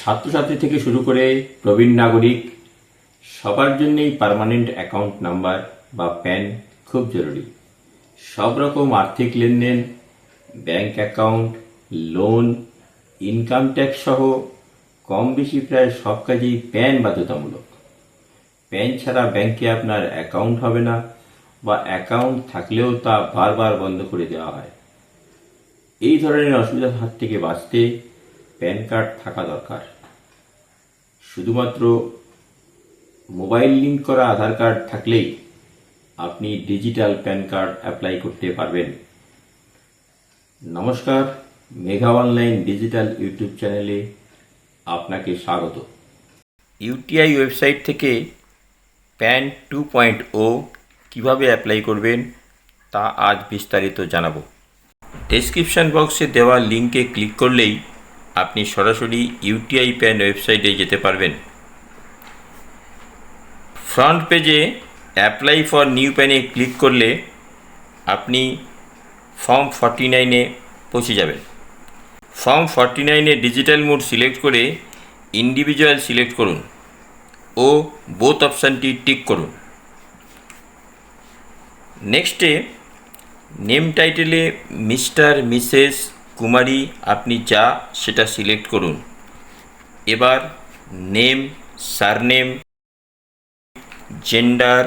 ছাত্রছাত্রী থেকে শুরু করে প্রবীণ নাগরিক, সবার জন্যই পার্মানেন্ট অ্যাকাউন্ট নাম্বার বা প্যান খুব জরুরি। সব রকম আর্থিক লেনদেন bank account loan income tax সহ কম বেশি প্রায় সব কাজেই প্যান বাধ্যতামূলক। প্যান ছাড়া ব্যাংকে আপনার অ্যাকাউন্ট হবে না বা অ্যাকাউন্ট থাকলেও তা বারবার বন্ধ করে দেওয়া হয়। এই ধরনের অসুবিধার হাত থেকে বাঁচতে প্যান কার্ড থাকা দরকার। শুধুমাত্র মোবাইল লিঙ্ক করা আধার কার্ড থাকলেই আপনি ডিজিটাল প্যান কার্ড অ্যাপ্লাই করতে পারবেন। নমস্কার, মেঘা অনলাইন ডিজিটাল ইউটিউব চ্যানেলে আপনাকে স্বাগত। ইউটিআই ওয়েবসাইট থেকে প্যান টু পয়েন্ট ও কীভাবে অ্যাপ্লাই করবেন তা আজ বিস্তারিত জানাব। ডেসক্রিপশন বক্সে দেওয়া লিঙ্কে ক্লিক করলেই আপনি সরাসরি ইউটিআই প্যান ওয়েবসাইটে যেতে পারবেন। ফ্রন্ট পেজে অ্যাপ্লাই ফর নিউ প্যানে ক্লিক করলে আপনি ফর্ম ফর্টি নাইনে পৌঁছে যাবেন। ফর্ম ফর্টি নাইনে ডিজিটাল মোড সিলেক্ট করে ইন্ডিভিজুয়াল সিলেক্ট করুন ও বোথ অপশানটি টিক করুন। নেক্সটে নেম টাইটেলে মিস্টার মিসেস কুমারী, আপনি যা সেটা সিলেক্ট করুন। এবার name, surname, gender,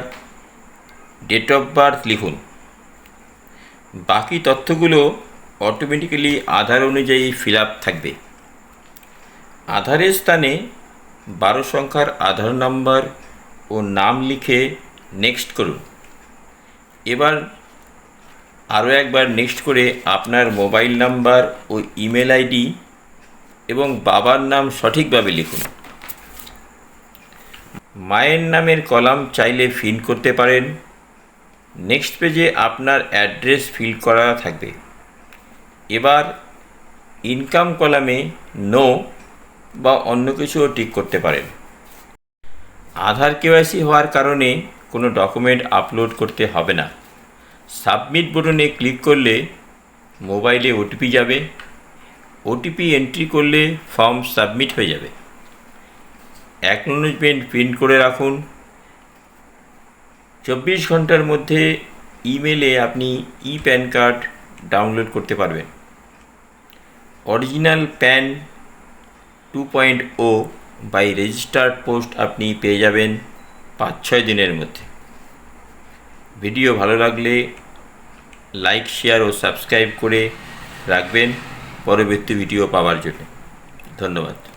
date of birth লিখুন। বাকি তথ্যগুলো অটোমেটিক্যালি আধার অনুযায়ী ফিল থাকবে। আধারের স্থানে বারো সংখ্যার আধার নাম্বার ও নাম লিখে নেক্সট করুন। এবার আরও একবার নেক্সট করে আপনার মোবাইল নাম্বার ও ইমেল আইডি এবং বাবার নাম সঠিকভাবে লিখুন। মায়ের নামের কলাম চাইলে ফিল করতে পারেন। নেক্সট পেজে আপনার অ্যাড্রেস ফিল করা থাকবে। এবার ইনকাম কলামে নো বা অন্য কিছুও টিক করতে পারেন। আধার কেওয়াইসি হওয়ার কারণে কোনো ডকুমেন্ট আপলোড করতে হবে না। সাবমিট বাটনে ক্লিক করলে মোবাইলে ওটিপি যাবে। ওটিপি এন্ট্রি করলে ফর্ম সাবমিট হয়ে যাবে। অ্যাকনোলেজমেন্ট প্রিন্ট করে রাখুন। চব্বিশ ঘণ্টার মধ্যে ইমেলে আপনি ই প্যান কার্ড ডাউনলোড করতে পারবেন। Original PAN two point O by registered post আপনি পেয়ে যাবেন পাঁচ ছয় দিনের মধ্যে। ভিডিও ভালো লাগলে লাইক শেয়ার ও সাবস্ক্রাইব করে রাখবেন। পরবর্তী ভিডিও পাওয়ার জন্য। ধন্যবাদ।